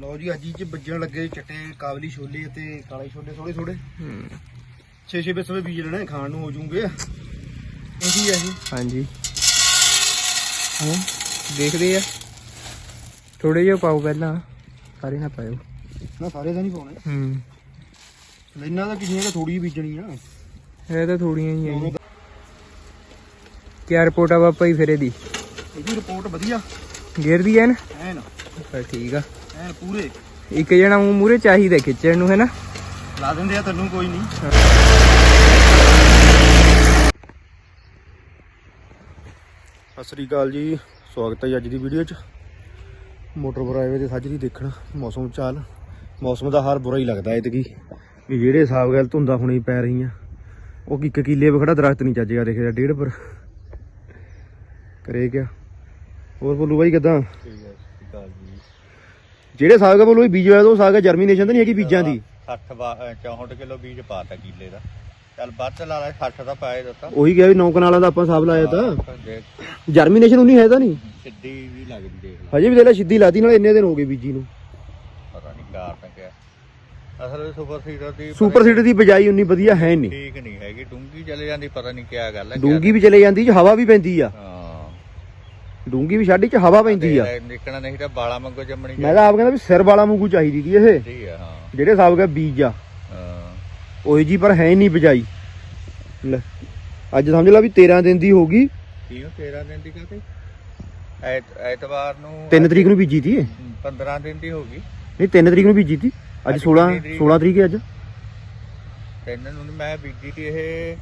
ਲਓ ਜੀ ਅੱਜ ਹੀ ਚ ਵੱਜਣ ਲੱਗੇ ਚਿੱਟੇ ਕਾਬਲੀ ਛੋਲੇ ਅਤੇ ਕਾਲੇ ਛੋਲੇ ਥੋੜੇ ਥੋੜੇ ਹੂੰ। 6-6 ਬਿਸਵੇ ਬੀਜ ਲੈਣਾ ਖਾਣ ਨੂੰ ਹੋ ਜੂਗੇ। ਇਹਦੀ ਹੈ ਇਹ ਹਾਂਜੀ। ਹਾਂ ਦੇਖਦੇ ਆ। ਥੋੜੇ ਜਿਹਾ ਪਾਓ ਪਹਿਲਾਂ ਸਾਰੇ ਨਾ ਪਾਇਓ। ਨਾ ਸਾਰੇ ਤਾਂ ਨਹੀਂ ਪਾਉਣੇ। ਹੂੰ। ਲੈਣਾ ਤਾਂ ਕਿੰਨੀਆਂ ਤਾਂ ਥੋੜੀ ਬੀਜਣੀ ਆ ਇਹ ਤਾਂ ਥੋੜੀਆਂ ਹੀ ਆ ਜੀ। ਕੀ ਰਿਪੋਰਟ ਆ ਬਾਪਾ ਜੀ ਫਿਰ ਇਹਦੀ? ਇਹਦੀ ਰਿਪੋਰਟ ਵਧੀਆ। ਗੇਰ ਦੀ ਐ ਨਾ ਐਨ। ਪਰ ਠੀਕ ਆ। ਐਨ ਪੂਰੇ। ਇੱਕ ਜਣਾ ਉਹ ਮੂਰੇ ਚਾਹੀਦਾ ਖਿੱਚਣ ਨੂੰ ਹੈ ਨਾ ਲਾ ਦਿੰਦੇ ਆ ਤੈਨੂੰ ਕੋਈ ਨਹੀਂ। ਸਤਿ ਸ੍ਰੀ ਅਕਾਲ ਜੀ ਸਵਾਗਤ ਹੈ ਜੀ ਅੱਜ ਦੀ ਵੀਡੀਓ 'ਚ। ਮੋਟਰ ਪਰ ਆਏ ਵੇ ਤੇ ਸਾਜਰੀ ਦੇਖਣ ਮੌਸਮ ਚਾਲ ਮੌਸਮ ਦਾ ਹਾਲ ਬੁਰਾ ਹੀ ਲੱਗਦਾ ਐ ਤਕੀ ਵੀ ਜਿਹੜੇ ਹਿਸਾਬ ਗੱਲ ਧੁੰਦਾ ਹੁਣੇ ਪੈ ਰਹੀਆਂ ਉਹ ਇੱਕ ਕਿੱਲੇ 'ਤੇ ਖੜਾ ਦਰਖਤ ਨਹੀਂ ਚੱਜੇਗਾ ਦੇਖਿਆ ਡੇਢ ਪਰ। ਕਰੇ ਕਿਆ? ਹੋਰ ਬੋਲੂ ਬਾਈ ਕਿਦਾਂ? ਠੀਕ ਹੈ ਜਿਹੜੇ ਸਾਗ ਬੋਲੂ ਵੀ ਬੀਜ ਹੋਇਆ ਤਾਂ ਉਹ ਸਾਗ ਜਰਮੀਨੇਸ਼ਨ ਤਾਂ ਨਹੀਂ ਹੈਗੀ ਬੀਜਾਂ ਦੀ। 60 ਬਾ- ਅਹ 64 ਕਿਲੋ ਬੀਜ ਪਾਤਾ ਕਿੱਲੇ ਦਾ। ਚੱਲ ਵੱਧ ਲਾ ਲੈ 60 ਦਾ ਪਾਏ ਦਿੱਤਾ ਉਹੀ ਕਿਹਾ ਵੀ ਨੌ ਕਨਾਲਾਂ ਦਾ ਆਪਾਂ ਹਿਸਾਬ ਲਾਇਆ ਤਾਂ। ਦੇਖ। ਜਰਮੀਨੇਸ਼ਨ ਉਨੀ ਹੈ ਤਾਂ ਨਹੀਂ? ਸਿੱਧੀ ਵੀ ਲੱਗਦੀ ਦੇਖ ਲੈ। ਹਜੇ ਵੀ ਦੇਖ ਲੈ ਸਿੱਧੀ ਲਾਤੀ ਨਾਲ ਇੰਨੇ ਦਿਨ ਹੋ ਗਏ ਬੀਜੀ ਨੂੰ। ਪਤਾ ਨਹੀਂ ਕਾਰਨ ਕਿਆ। ਅਸਲ ਵਿੱਚ ਸੁਪਰ ਸੀਡਰ ਦੀ ਸੁਪਰ ਸੀਡਰ ਦੀ ਬਜਾਈ ਉਨੀ ਵਧੀਆ ਹੈ ਨਹੀਂ। ਠੀਕ ਨਹੀਂ ਹੈਗੀ ਡੂੰਗੀ ਚਲੇ ਜਾਂਦੀ ਪਤਾ ਨਹੀਂ ਕਿਆ ਗੱਲ ਹੈ ਡੂੰਗੀ ਵੀ ਚਲੇ ਜਾਂਦੀ ਚ ਹਵਾ ਵੀ ਪੈਂਦੀ ਆ। ਹਾਂ। ਡੂੰਗੀ ਵੀ ਛਾੜੀ ਚ ਹਵਾ ਪੈਂਦੀ ਆ। ਨਿਕਲਣਾ ਨਹੀਂ ਤਾਂ ਬਾਲਾ ਮੰਗੋ ਜੰਮਣੀ ਮੈਂ ਤਾਂ ਆਪ ਕਹਿੰਦਾ ਵੀ ਸਿਰ ਵਾਲਾ ਵਾਂਗੂ ਚਾਹੀਦੀ ਦੀ ਇਹ। ਚਾਹੀਦੀ ਹੈ ਹਾਂ। ਜਿਹੜੇ ਹਿਸਾਬ ਦਾ ਬੀਜ ਆ। ਹਾਂ। ਉਹੀ ਜੀ ਪਰ ਹੈ ਨਹੀਂ ਬਜਾਈ। ਲੈ ਅੱਜ ਸਮਝ ਲਾ ਵੀ 13 ਦਿਨ ਦੀ ਹੋ ਗਈ। ਕਿਉਂ 13 ਦਿਨ ਦੀ ਕਾਤੇ ਐਤ ਐਤਵਾਰ ਨੂੰ 3 ਤਰੀਕ ਨੂੰ ਬੀਜੀ ਤੀ ਇਹ। 15 ਦਿਨ ਦੀ ਹੋ ਗਈ। ਨਹੀਂ 3 ਤਰੀਕ ਨੂੰ ਬੀਜੀ ਤੀ। ਅੱਜ ਅੱਜ 16 ਕਿੰਨੀ ਤਰੀਕ? 16 ਤਰੀਕ ਹੈ ਅੱਜ। ਤਿੰਨ ਨੂੰ ਮੈਂ ਬੀਜੀ ਤੀ ਇਹ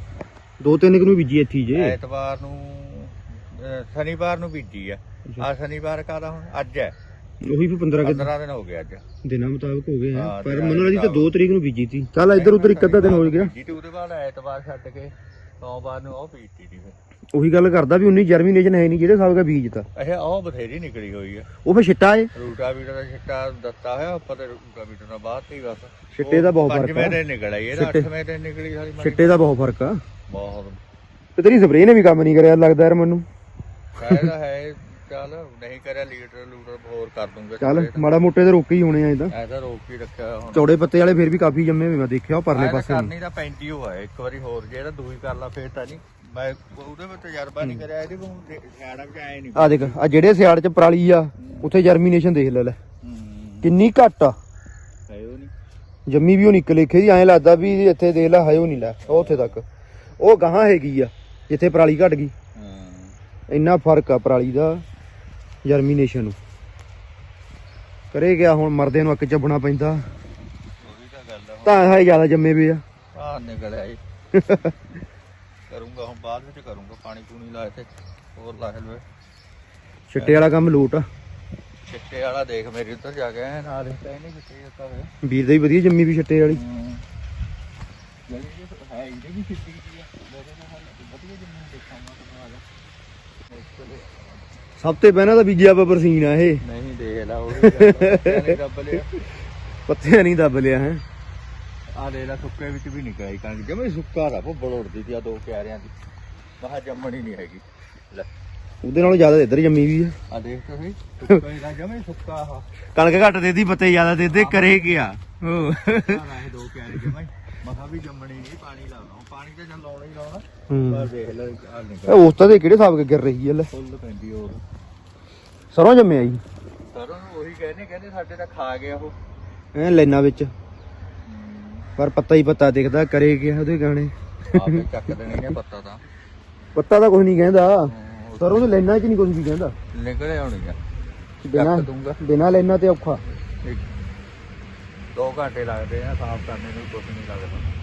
2-3 ਨੂੰ ਬੀਜੀ ਇੱਥੇ ਜੇ। ਐਤਵਾਰ ਨੂੰ ਅਹ ਸ਼ਨੀਵਾਰ ਨੂੰ ਬੀਜੀ ਆ। ਆ ਸ਼ਨੀਵਾਰ ਕਾਦਾ ਹੁਣ? ਅੱਜ ਹੈ। ਉਹੀ ਵੀ 15 ਕੁ 15 ਦਿਨ ਹੋ ਗਏ ਅੱਜ। ਦਿਨਾਂ ਮੁਤਾਬਕ ਹੋ ਗਏ ਆ। ਹਾਂ, ਪਰ ਦਿਨਾਂ ਜੀ ਤਾਂ ਮੁਤਾਬਕ। 2 ਤਰੀਕ ਨੂੰ ਬੀਜੀ ਤੀ ਚੱਲ ਇੱਧਰ ਉੱਧਰ ਇੱਕ ਅੱਧਾ ਦਿਨ ਹੋ ਗਿਆ। ਬੀਜੀ ਤੇ ਉਹਦੇ ਬਾਅਦ ਐਤਵਾਰ ਛੱਡ ਕੇ ਸੋਮਵਾਰ ਨੂੰ ਉਹ ਬੀਜੀ ਫਿਰ। ਉਹੀ ਗੱਲ ਕਰਦਾ ਵੀ ਉਨੀ ਜਰਮੀਨੇਸ਼ਨ ਹੈ ਨਹੀਂ ਜਿਹੜੇ ਹਿਸਾਬ ਦਾ ਬੀਜ ਤਾ ਇਹ ਉਹ ਬਥੇਰੀ ਨਿਕਲੀ ਹੋਈ ਆ। ਉਹ ਫੇ ਛਿੱਟਾ ਏ। ਰੂਟਾ ਵੀਟਾ ਦਾ ਛਿੱਟਾ ਦਿੱਤਾ ਹੋਇਆ ਉੱਪਰ ਤੇ ਰੂਟਾ ਵੀਟਾ ਨਾਲ ਬਾਅਦ ਤੇ ਹੀ ਬਸ। ਛਿੱਟੇ ਦਾ ਬਹੁਤ ਫ਼ਰਕ ਪੰਜਵੇਂ ਆ। ਦਿਨ ਨਿਕਲ ਆਈ ਇਹਦਾ ਛਿੱਟੇ- ਅੱਠਵੇਂ ਦਿਨ ਨਿਕਲੀ ਸਾਰੀ। ਛਿੱਟੇ ਦਾ ਬਹੁਤ ਫ਼ਰਕ ਆ। ਬਹੁਤ। ਤੇ ਤੇਰੀ ਸਪਰੇਅ ਨੇ ਵੀ ਕੰਮ ਨਹੀਂ ਕਰਿਆ ਲੱਗਦਾ ਯਾਰ ਮੈਨੂੰ। ਹੈ ਚੱਲ ਨਹੀਂ ਕਰਿਆ ਲੀਟਰ ਲੂਟਰ ਹੋਰ ਕਰ ਦੂੰਗਾ। ਚੱਲ ਮਾੜਾ ਮੋਟੇ ਤੇ ਰੋਕੇ ਹੀ ਹੋਣੇ ਆ ਇਦਾਂ ਐਸਾ ਰੋਕ ਹੀ ਰੱਖਿਆ ਹੁਣ। ਚੌੜੇ ਪੱਤੇ ਵਾਲੇ ਫਿਰ ਵੀ ਕਾਫੀ ਜੰਮੇ ਹੋਏ ਮੈਂ ਦੇਖਿਆ ਉਹ ਪਰਲੇ ਪਾਸੇ ਨੂੰ। ਕਰਨੀ ਤਾਂ ਪੈਂਤੀ ਹੋ ਹੈ ਇੱਕ ਵਾਰੀ ਹੋਰ ਜਿਹੜਾ ਦੂਈ ਕਰ ਲਾ ਫੇਰ ਤਾਂ ਨਹੀਂ। ਮੈਂ ਉਹਦੇ ਵਿੱਚ ਤਜਰਬਾ ਨਹੀਂ ਕਰਿਆ ਇਹਦੇ ਕੋਲ ਸਿਆੜਾ ਵਿੱਚ ਆਏ ਨਹੀਂ। ਆ ਦੇਖ ਆ ਜਿਹੜੇ ਸਿਆੜ ਚ ਪਰਾਲੀ ਆ ਉੱਥੇ ਜਰਮੀਨੇਸ਼ਨ ਦੇਖ ਲੈ ਲੈ। ਹੂੰ। ਕਿੰਨੀ ਘੱਟ ਆ। ਨਹੀਂ। ਜੰਮੀ ਵੀ ਉਹ ਨਿਕਲੇ ਖੇ ਦੀ ਐਂ ਲੱਗਦਾ ਵੀ ਇੱਥੇ ਦੇਖ ਲੈ ਹਾਇਓ ਨਹੀਂ ਲੈ ਉਹ ਉੱਥੇ ਤੱਕ। ਉਹ ਗਾਹਾਂ ਹੈਗੀ ਆ ਜਿੱਥੇ ਪਰਾਲੀ ਘਟ ਗਈ। ਇੰਨਾ ਫ਼ਰਕ ਆ ਪਰਾਲੀ ਦਾ ਜਰਮੀਨੇਸ਼ਨ ਨੂੰ। ਕਰੇ ਗਿਆ ਹੁਣ ਮਰਦੇ ਨੂੰ ਅੱਕ ਚੱਬਣਾ ਪੈਂਦਾ। ਤਾਂ ਹੈ ਜ਼ਿਆਦਾ ਜੰਮੇ ਵੇ ਆ। ਆ ਨਿਕਲਿਆ ਇਹ ਕਰੂੰਗਾ ਹੁਣ ਬਾਅਦ ਵਿੱਚ ਕਰੂੰਗਾ ਪਾਣੀ ਪੂਣੀ ਲਾ ਕੇ ਹੋਰ ਲਾ ਲਵੇ ਛਿੱਟੇ ਵਾਲਾ ਕੰਮ ਲੋਟ ਆ। ਚਿੱਟੇ ਵਾਲਾ ਦੇਖ ਮੇਰੇ ਉੱਧਰ ਜਾ ਕੇ ਆਇਆ ਨਾਲ ਹੀ ਨਹੀਂ ਕਿੱਥੇ ਦਿੱਤਾ ਹੋਇਆ ਵੀਰ ਦਾ ਹੀ ਵਧੀਆ ਜੰਮੀ ਵੀ ਛਿੱਟੇ ਵਾਲੀ। ਦੇ ਹੈ ਇਹਦੇ ਵੀ ਛਿੱਟੀ ਜੀ ਆ ਮੇਰੇ ਨਾਲ ਵਧੀਆ ਜਿੰਨੇ ਦੇਖਾਂਗਾ ਤੁਹਾਨੂੰ ਆ ਜਾ ਸਭ ਤੋਂ ਪਹਿਲਾਂ ਤਾਂ ਬੀਜਿਆ ਬੱਬਰ ਸੀਨ ਆ ਇਹ। ਨਹੀਂ ਦੇਖ ਲਾ ਉਹ ਰੱਬ ਲਿਆ। ਪੱਤੇ ਨਹੀਂ ਦੱਬ ਲਿਆ ਹੈ। ਆ ਲੈ ਲਾ ਸੁੱਕੇ ਵਿੱਚ ਵੀ ਨਿਕਲ ਆਈ ਕਣਕ। ਜਮੇ ਸੁੱਕਾ ਰਾ ਭੁੱਬੜ ਉੜਦੀ ਸੀ ਆ ਦੋ ਕਿਆਰਿਆਂ ਦੀ। ਮਹਾ ਜੰਮਣੀ ਨਹੀਂ ਹੈਗੀ। ਲੈ। ਉਹਦੇ ਨਾਲੋਂ ਜ਼ਿਆਦਾ ਇੱਧਰ ਜੰਮੀ ਵੀ ਆ। ਆ ਦੇਖ ਤਾਂ ਸਹੀ ਸੁੱਕਾ ਦਾ ਜਮੇ ਸੁੱਕਾ ਆ। ਕਣਕ ਘੱਟ ਦੇਦੀ ਪੱਤੇ ਜ਼ਿਆਦਾ ਦੇਦੇ ਕਰੇ ਗਿਆ ਆ ਰਹੇ ਦੋ ਕਿਆਰੇ ਜਮੇ ਮਹਾ ਵੀ ਜੰਮਣੀ ਨਹੀਂ ਪਾਣੀ ਲਾਉਣਾ ਪਾਣੀ ਤਾਂ ਜਾਂ ਲਾਉਣਾ ਹੀ ਲਾਉਣਾ ਹੂੰ। ਪਰ ਦੇਖ ਲੈ ਆ ਇਹ ਨਿਕਲ ਉਸ ਤਾਂ ਦੇ ਕਿਹੜੇ ਹਿਸਾਬ ਕੇ ਗਿਰ ਰਹੀ ਹੈ ਲੈ। ਫੁੱਲ ਪੈਂਦੀ ਹੋਰ। ਸਰੋਂ ਜੰਮਿਆ ਜੀ। ਸਰੋਂ ਨੂੰ ਉਹੀ ਕਹਿੰਦੇ ਕਹਿੰਦੇ ਸਾਡੇ ਤਾਂ ਖਾ ਗਿਆ ਉਹ। ਐ ਲੈਣਾ ਵਿੱਚ। ਪਰ ਪੱਤਾ ਹੀ ਪੱਤਾ ਦਿਖਦਾ ਕਰੇ ਗਿਆ ਉਹਦੇ ਗਾਣੇ। ਆਪੇ ਚੱਕ ਦੇਣੇ ਨੇ ਪੱਤਾ ਤਾਂ। ਪੱਤਾ ਤਾਂ ਕੁਝ ਨਹੀਂ ਕਹਿੰਦਾ। ਸਰੋਂ ਦੇ ਲੈਣਾ ਚ ਨਹੀਂ ਕੁਝ ਵੀ ਕਹਿੰਦਾ। ਨਿਕਲੇ ਹੋਣੀ ਆ। ਬਿਨਾ ਚੱਕ ਦੂੰਗਾ ਬਿਨਾ ਲੈਣਾ ਤੇ ਔਖਾ। ਇੱਕ ਦੋ ਘੰਟੇ ਲੱਗਦੇ ਆ ਸਾਫ਼ ਕਰਨੇ ਨੂੰ ਕੁਝ ਨਹੀਂ ਲੱਗਦਾ।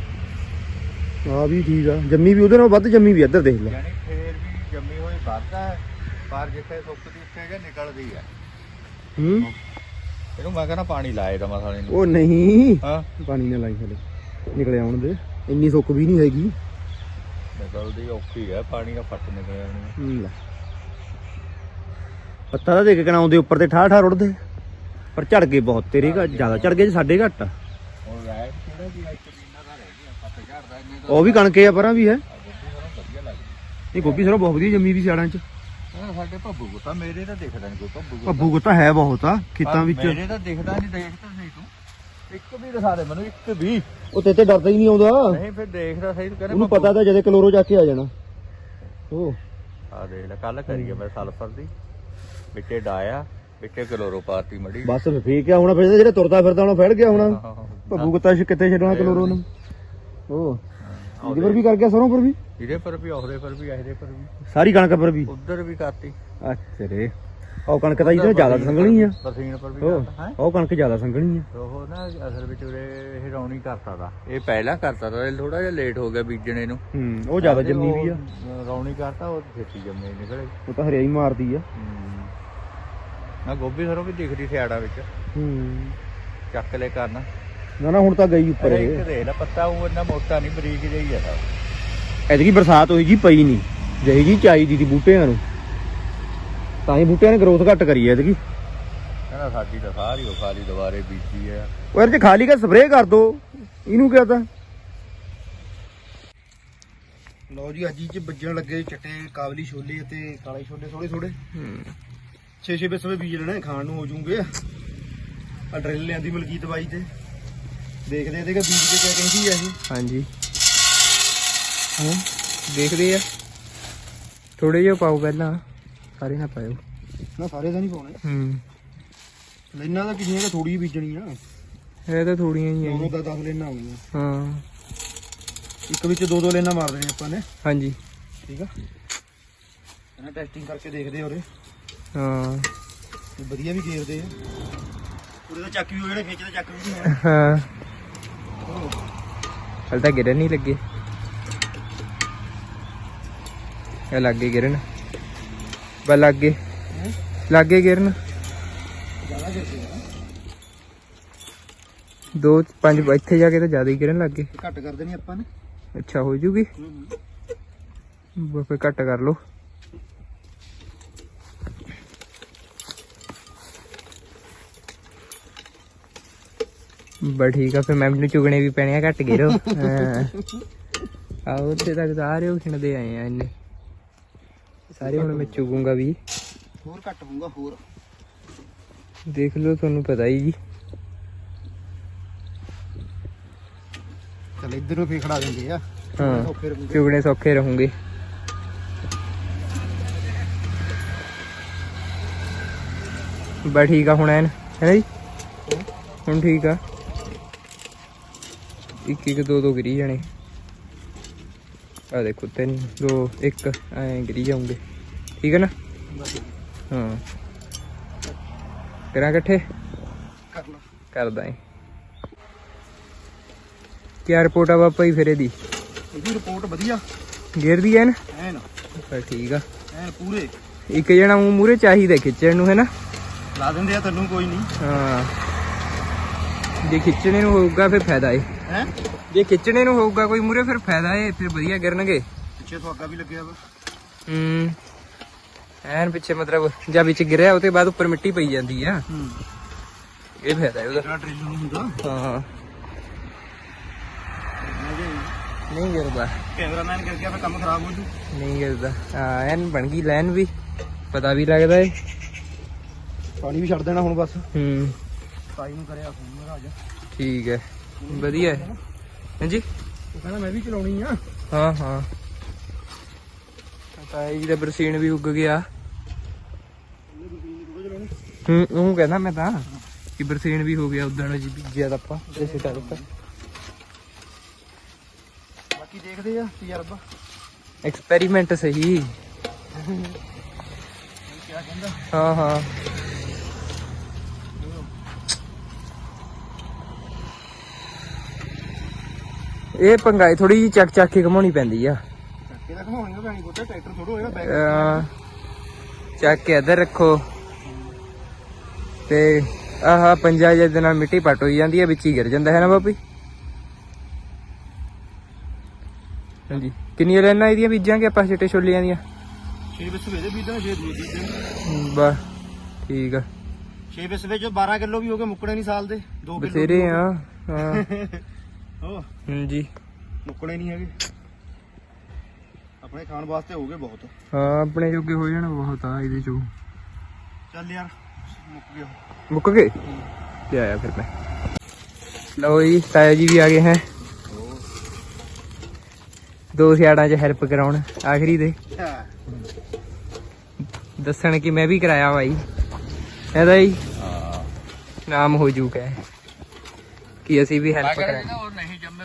ਆ ਵੀ ਠੀਕ ਆ ਜੰਮੀ ਵੀ ਉਹਦੇ ਨਾਲ ਵੱਧ ਜੰਮੀ ਵੀ ਇੱਧਰ ਦੇਖ ਲੈ ਯਾਨੀ ਫੇਰ ਵੀ ਜੰਮੀ ਹੋਈ ਵੱਧ ਹੈ ਪਰ ਜਿੱਥੇ ਸੁੱਕਦੀ ਉੱਥੇ ਜੇ ਨਿਕਲਦੀ ਹੈ ਹੂੰ? ਇਹਨੂੰ ਮੈਂ ਕਹਿੰਦਾ ਪਾਣੀ ਲਾਏ ਦਾ ਮਸਾਲੇ ਨੂੰ। ਉਹ ਨਹੀਂ। ਹਾਂ? ਪਾਣੀ ਨਾ ਲਾਈ ਹਲੇ ਨਿਕਲੇ ਆਉਣ ਦੇ। ਇੰਨੀ ਸੁੱਕ ਵੀ ਨਹੀਂ ਹੈਗੀ। ਨਿਕਲਦੀ ਔਖੀ ਹੈ ਪਾਣੀ ਦਾ ਫੱਟ ਨਿਕਲਿਆ ਨਹੀਂ ਹੂੰ ਲੈ। ਪੱਤਾ ਤਾਂ ਦੇਖ ਕੇ ਆਉਂਦੇ ਉੱਪਰ ਤੇ ਠਾਠਾ ਰੁੜਦੇ। ਪਰ ਝੜ ਗਏ ਬਹੁਤ। ਤੇਰੇ ਘੱਟ ਜ਼ਿਆਦਾ ਝੜ ਗਏ ਸਾਡੇ ਘੱਟ। ਹੁਣ ਕਿਹੜਾ ਇੱਕ ਮਹੀਨਾ ਦਾ ਰਹਿ ਗਿਆ ਪੱਤ ਝੜਦਾ ਇੰਨੇ ਦਾ ਉਹ ਵੀ ਕਣਕੇ ਆ ਪਰਾਂ ਵੀ ਹੈ। ਇਹ ਗੋਭੀ ਸਰੋਂ ਬਹੁਤ ਵਧੀਆ ਜੰਮੀ ਵੀ ਸਿਆੜਾਂ ਚ। ਇਹ ਸਾਡੇ ਭੱਬੂ ਕੋ ਤਾਂ ਮੇਰੇ ਤਾਂ ਦਿਖਦਾ ਨਹੀਂ ਕੋਈ ਭੱਬੂ ਕੋ ਭੱਬੂ ਤਾਂ ਹੈ ਬਹੁਤ ਆ ਖੇਤਾਂ ਵਿੱਚ। ਮੇਰੇ ਤਾਂ ਦਿਖਦਾ ਨਹੀਂ ਦੇਖਦਾ ਸਹੀ ਤੂੰ। ਇੱਕ ਵੀ ਦਿਖਾ ਦੇ ਮੈਨੂੰ ਇੱਕ ਵੀ। ਉਹ ਤੇ ਤੇ ਡਰਦਾ ਹੀ ਨਹੀਂ ਆਉਂਦਾ। ਨਹੀਂ ਫਿਰ ਦੇਖਦਾ ਸਹੀ ਤੂੰ ਕਹਿੰਦੇ ਉਹਨੂੰ ਪਤਾ ਤਾਂ ਜਦੇ ਕਲੋਰੋ ਜਾ ਕੇ ਆ ਜਾਣਾ। ਉਹ। ਆ ਦੇਖ ਲੈ ਕੱਲ ਕਰੀਏ ਮੈਂ ਸਲਫਰ ਦੀ। ਵਿੱਚੇ ਡਾਇਆ ਵਿੱਚੇ ਕਲੋਰੋ ਪਾਤੀ ਮੜੀ। ਬਸ ਫਿਰ ਫੇਰ ਕਿਆ ਹੋਣਾ ਫਿਰ ਤਾਂ ਜਿਹੜਾ ਤੁਰਦਾ ਫਿਰਦਾ ਹੁਣ ਫੜ ਗਿਆ ਹੋਣਾ। ਭੱਬੂ ਕੁੱਤਾ ਸ਼- ਕਿੱਥੇ ਛੱਡਣਾ ਕਲੋਰੋ ਨੂੰ? ਉਹ। ਇਹਦੇ ਪਰ ਵੀ ਕਰ ਗਿਆ ਸਰੋਂ ਪਰ ਵੀ? ਇਹਦੇ ਪਰ ਵੀ ਉਹਦੇ ਪਰ ਵੀ ਇਹਦੇ ਪਰ ਵੀ। ਸਾਰੀ ਕਣਕ ਪਰ ਵੀ? ਉਧਰ ਵੀ ਕਰਤੀ। ਅੱਛਾ ਰੇ। ਉਹ ਕਣਕ ਤਾਂ ਇਹਦੇ ਜ਼ਿਆਦਾ ਸੰਗਣੀ ਆ। ਪਸੀਨ ਪਰ ਵੀ ਕਰਤਾ ਹੈ? ਉਹ ਕਣਕ ਜ਼ਿਆਦਾ ਸੰਗਣੀ ਆ। ਉਹ ਨਾ ਅਸਲ ਵਿੱਚ ਉਰੇ ਇਹ ਰੌਣੀ ਕਰਤਾ ਦਾ ਇਹ ਪਹਿਲਾਂ ਕਰਤਾ ਤਾ ਇਹ ਥੋੜਾ ਜਿਹਾ ਲੇਟ ਹੋ ਗਿਆ ਬੀਜਣੇ ਨੂੰ। ਹੂੰ ਉਹ ਜ਼ਿਆਦਾ ਜੰਮੀ ਵੀ ਆ। ਰੌਣੀ ਕਰਤਾ ਉਹ ਛੇਤੀ ਜੰਮੇ ਨਿਕਲੇ ਉਹ ਤਾਂ ਹਰਿਆਈ ਮਾਰਦੀ ਆ। ਨਾ ਗੋਭੀ ਸਰੋਂ ਵੀ ਦਿਖਦੀ ਸਿਆੜਾ ਵਿੱਚ। ਹੂੰ। ਚੱਕ ਲੈ ਕਰਨ। ਨਾ ਨਾ ਹੁਣ ਤਾਂ ਗਈ ਉੱਪਰ ਪਰ ਇਹ। ਇੱਕ ਦੇਖ ਲੈ ਪੱਤਾ ਉਹ ਇੰਨਾ ਮੋਟਾ ਨਹੀਂ ਬਰੀਕ ਜਿਹਾ ਹੀ ਹੈ ਐਤਕੀ ਬਰਸਾਤ ਹੋਈ ਜੀ ਪਈ ਨਹੀਂ। ਜਿਹੀ ਜੀ ਚਾਹੀਦੀ ਦੀ ਬੂਟਿਆਂ ਨੂੰ। ਤਾਂ ਹੀ ਬੂਟਿਆਂ ਨੇ ਗਰੋਥ ਘੱਟ ਕਰੀ ਐ ਐਤਕੀ। ਕਹਿੰਦਾ ਸਾਡੀ ਤਾਂ ਸਾਰੀ ਉਹ ਖਾਲੀ ਦੁਬਾਰੇ ਬੀਜੀ ਆ। ਉਹ ਯਾਰ ਜੇ ਖਾਲੀ ਕਾ ਸਪਰੇਅ ਕਰ ਦੋ। ਇਹਨੂੰ ਕਿਹਾ ਤਾਂ? ਲਓ ਜੀ ਅੱਜ ਹੀ ਚ ਵੱਜਣ ਲੱਗੇ ਚਿੱਟੇ ਕਾਬਲੀ ਛੋਲੇ ਅਤੇ ਕਾਲੇ ਛੋਲੇ ਥੋੜੇ ਥੋੜੇ 6-6 ਬਿਸਵੇ ਬੀਜ ਲੈਣੇ ਖਾਣ ਨੂੰ ਹੋ ਜੂਗੇ। ਆ ਡਰਿਲ ਲਿਆਂਦੀ ਮਲਕੀਤ ਬਾਈ ਤੇ। ਦੇਖਦੇ ਇਹਦੇ ਕਿ ਬੀਜ ਕੇ ਕਿਆ ਕਹਿੰਦੀ ਆ ਇਹ। ਹਾਂਜੀ। ਹਾਂ ਦੇਖਦੇ ਆ। ਥੋੜੇ ਜਿਹਾ ਪਾਓ ਪਹਿਲਾਂ ਸਾਰੇ ਨਾ ਪਾਇਓ। ਨਾ ਸਾਰੇ ਤਾਂ ਨਹੀਂ ਪਾਉਣੇ। ਹੂੰ। ਲੈਣਾ ਤਾਂ ਕਿੰਨੀਆਂ ਤਾਂ ਥੋੜੀ ਬੀਜਣੀ ਆ ਇਹ ਤਾਂ ਥੋੜੀਆਂ ਹੀ ਦੋਨੋਂ ਆ ਦਾ 10 ਲੈਣਾ ਆਉਣੀਆਂ ਹਾਂ। ਇੱਕ ਵਿੱਚ ਦੋ ਦੋ ਲੈਣਾ ਮਾਰ ਦੇਣੇ ਆਪਾਂ ਨੇ। ਹਾਂਜੀ। ਠੀਕ ਆ? ਇਹਨਾਂ ਟੈਸਟਿੰਗ ਕਰਕੇ ਦੇਖਦੇ ਆ ਉਰੇ। ਹਾਂ। ਤੇ ਵਧੀਆ ਵੀ ਖੇਡਦੇ ਆ। ਉਰੇ ਤਾਂ ਚੱਕ ਵੀ ਹੋ ਜਿਹੜੇ ਖਿੱਚਦੇ ਚੱਕ ਵੀ ਨਹੀਂ ਹੋਣਾ ਹਾਂ। ਹਲ ਤਾਂ ਗਿਰਨ ਨਹੀਂ ਲੱਗੇ। ਇਹ ਲੱਗੇ ਗਿਰਨ। ਬਾ ਲੱਗੇ। ਲੱਗੇ ਗਿਰਨ। ਦੋ ਪੰਜ ਇੱਥੇ ਜਾ ਕੇ ਤਾਂ ਜ਼ਿਆਦਾ ਹੀ ਗਿਰਨ ਲੱਗੇ ਘੱਟ ਕਰ ਦੇਣੀ ਆਪਾਂ ਨੇ। ਅੱਛਾ ਹੋ ਜੂਗੀ? ਬਸ ਫਿਰ ਘੱਟ ਕਰ ਲਓ। ਬਾ ਠੀਕ ਆ ਫਿਰ ਮੈਂ ਮੈਨੂੰ ਚੁਗਣੇ ਵੀ ਪੈਣੇ ਆ ਘੱਟ ਗਿਰੋ। ਆ ਉੱਥੇ ਤੱਕ ਸਾਰੇ ਖਿੰਡਦੇ ਆਏ ਆ ਇੰਨੇ। ਸਾਰੇ ਹੁਣ ਮੈਂ ਚੁਗੂੰਗਾ ਵੀ। ਹੋਰ ਘੱਟ ਹੋਊਗਾ ਹੋਰ। ਦੇਖ ਲਓ ਤੁਹਾਨੂੰ ਪਤਾ ਹੀ ਜੀ। ਚਲ ਇੱਧਰ ਫੇਰ ਖੜਾ ਦਿੰਦੇ ਆ। ਹਾਂ ਚੁਗਣੇ ਸੌਖੇ ਰਹੂੰਗੇ। ਬਾ ਠੀਕ ਆ ਹੁਣ ਐਨ ਹੈ ਜੀ? ਹੁਣ ਠੀਕ ਆ। ਇੱਕ ਇੱਕ ਦੋ ਦੋ ਗਿਰੀ ਜਾਣੇ। ਆ ਦੇਖੋ ਤਿੰਨ ਦੋ ਇੱਕ ਐ ਗਿਰੀ ਜਾਉਂਗੇ ਠੀਕ ਹੈ ਨਾ? ਹਾਂ। ਕਰਾਂ ਇਕੱਠੇ? ਕਰ ਲਾ ਕਰਦਾ ਕੀ ਰਿਪੋਰਟ ਆ ਬਾਪਾ ਜੀ ਫਿਰ ਇਹਦੀ? ਇਹਦੀ ਰਿਪੋਰਟ ਵਧੀਆ। ਗੇਰਦੀ ਐਨ ਐਨ। ਪਰ ਠੀਕ ਆ। ਐਨ ਪੂਰੇ। ਇੱਕ ਜਣਾ ਮੂੰਹ ਮੂਰੇ ਚਾਹੀਦਾ ਖਿੱਚਣ ਨੂੰ ਹੈ ਨਾ ਲਾ ਦਿੰਦੇ ਆ ਤੈਨੂੰ ਕੋਈ ਨਹੀਂ। ਹਾਂ। ਜੇ ਖਿੱਚਣੇ ਨੂੰ ਹੋਊਗਾ ਫਿਰ ਫਾਇਦਾ ਏ। ਹੈ? ਜੇ ਖਿੱਚਣੇ ਨੂੰ ਹੋਊਗਾ ਕੋਈ ਮੂਰੇ ਫਿਰ ਫਾਇਦਾ ਏ ਫਿਰ ਵਧੀਆ ਗਿਰਨਗੇ। ਪਿੱਛੇ ਤੋਂ ਅੱਗਾ ਵੀ ਲੱਗਿਆ ਵਾ। ਹੂੰ। ਐਨ ਪਿੱਛੇ ਮਤਲਬ ਜਾਂ ਵਿੱਚ ਗਿਰਿਆ ਉਹਦੇ ਬਾਅਦ ਉੱਪਰ ਮਿੱਟੀ ਪਈ ਜਾਂਦੀ ਆ। ਹੂੰ। ਇਹ ਫਾਇਦਾ ਏ ਉਹਦਾ। ਨੂੰ ਹੁੰਦਾ। ਹਾਂ। ਨਹੀਂ ਗਿਰਦਾ। ਕੈਮਰਾਮੈਨ ਕਰ ਗਿਆ ਫਿਰ ਕੰਮ ਖਰਾਬ ਹੋ ਜੂ। ਨਹੀਂ ਗਿਰਦਾ। ਹਾਂ ਐਨ ਬਣ ਗਈ ਲਾਈਨ ਵੀ। ਪਤਾ ਵੀ ਲੱਗਦਾ ਏ। ਪਾਣੀ ਵੀ ਛੱਡ ਦੇਣਾ ਹੁਣ ਬਸ। ਹੂੰ। ਤਾਈ ਨੂੰ ਕਰਿਆ ਫੋਨ ਮੇਰਾ ਆ ਜਾ ਠੀਕ ਹੈ। ਵਧੀਆ ਹੈ। ਹਾਂਜੀ? ਉਹ ਕਹਿੰਦਾ ਮੈਂ ਵੀ ਚਲਾਉਣੀ ਆ। ਹਾਂ ਹਾਂ। ਤਾਂ ਇਹ ਜਿਹੜਾ ਬਰਸੀਨ ਵੀ ਉੱਗ ਗਿਆ। ਹੂੰ ਉਹ ਕਹਿੰਦਾ ਮੈਂ ਤਾਂ ਕਿ ਬਰਸੀਨ ਵੀ ਹੋ ਗਿਆ ਉਦੋਂ ਜੀ ਬੀਜਿਆ ਤਾਂ ਆਪਾਂ ਇਸੇ ਤਰ੍ਹਾਂ ਬਾਕੀ ਦੇਖਦੇ ਆ ਤਜਰਬਾ। ਐਕਸਪੈਰੀਮੈਂਟ ਸਹੀ। ਕਹਿੰਦਾ? ਹਾਂ ਹਾਂ। ਇਹ ਪੰਗਾਈ ਥੋੜੀ ਜਿਹੀ ਚੱਕ ਚੱਕ ਕੇ ਘਮਾਉਣੀ ਪੈਂਦੀ ਆ। ਚੱਕੇ ਦਾ ਘਮਾਉਣੀ ਪੈਣੀ ਪੁੱਤ ਟਰੈਕਟਰ ਥੋੜਾ ਹੋਏਗਾ ਬੈਕ ਅਹ ਚੱਕ ਕੇ ਇੱਧਰ ਰੱਖੋ। ਤੇ ਆਹ ਪੰਜਾ ਜਿਹਦੇ ਨਾਲ ਮਿੱਟੀ ਪਟ ਹੋਈ ਜਾਂਦੀ ਹੈ ਵਿੱਚ ਹੀ ਗਿਰ ਜਾਂਦਾ ਹੈ ਨਾ ਬਾਪੀ ਹਾਂਜੀ। ਕਿੰਨੀਆਂ ਲੈਣਾ ਇਹਦੀਆਂ ਬੀਜਾਂਗੇ ਆਪਾਂ ਛਿੱਟੇ ਛੋਲੀਆਂ ਦੀਆਂ? 6 ਵਿਸ ਵੇਦੇ ਬੀਜਣਾ 6 ਦੂਏ ਬੀਜਣ ਬਾ ਠੀਕ ਆ। 6 ਵਿਸ ਵਿੱਚ 12 ਕਿਲੋ ਵੀ ਹੋ ਗਏ ਮੁੱਕਣੇ ਨਹੀਂ ਸਾਲ ਦੇ 2 ਕਿਲੋ ਬਥੇਰੇ ਆ ਹਾਂ। ਹੋ ਹਾਂਜੀ। ਮੁੱਕਣੇ ਨਹੀਂ ਹੈਗੇ। ਆਪਣੇ ਖਾਣ ਵਾਸਤੇ ਹੋ ਗਏ ਬਹੁਤ। ਹਾਂ ਆਪਣੇ ਜੋਗੇ ਹੋ ਜਾਣ ਬਹੁਤ ਆ ਇਹਦੇ ਚੋਂ। ਚੱਲ ਯਾਰ ਮੁੱਕ ਗਿਆ ਮੁੱਕ ਗਏ? ਤੇ ਆਇਆ ਫਿਰ ਮੈਂ। ਲਓ ਜੀ ਤਾਇਆ ਜੀ ਵੀ ਆ ਗਏ ਹੈ। ਦੋ ਸਿਆੜਾਂ 'ਚ ਹੈਲਪ ਕਰਾਉਣ ਆਖਰੀ ਦੇ। ਦੱਸਣ ਕਿ ਮੈਂ ਵੀ ਕਰਾਇਆ ਬਾਈ ਇਹਦਾ ਹੀ। ਨਾਮ ਹੋ ਜੂਗਾ। ਕਿ ਅਸੀਂ ਵੀ ਹੈਲਪ ਅਗਰ